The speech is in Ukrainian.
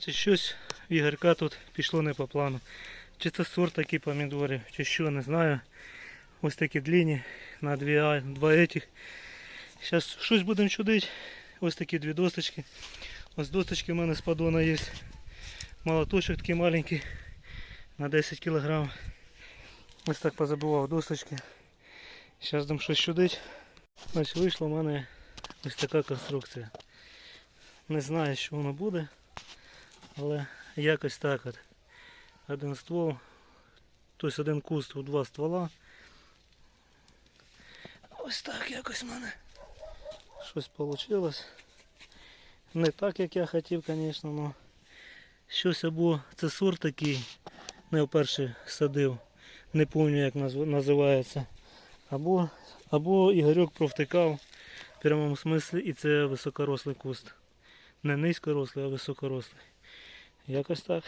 Чи щось Ігорка тут пішло не по плану. Чи це сорт такі помідори, чи що, не знаю. Ось такі длинні на дві, два етіх. Зараз щось будемо чудити. Ось такі дві досточки. Ось досточки в мене з поддона є. Молоточок такий маленький на 10 кг. Ось так позабивав досточки. Зараз будемо щось чудити. Ось вийшла в мене ось така конструкція. Не знаю, що воно буде, але якось так от. Один ствол, тобто один куст у два ствола. Ось так якось в мене щось вийшло. Не так, як я хотів, звісно, але щось або це сорт такий, не вперше садив, не пам'ятаю як називається. Або, або Ігорьок провтикав в прямому смислі і це високорослий куст. Не низькорослий, а високорослий. Якось так.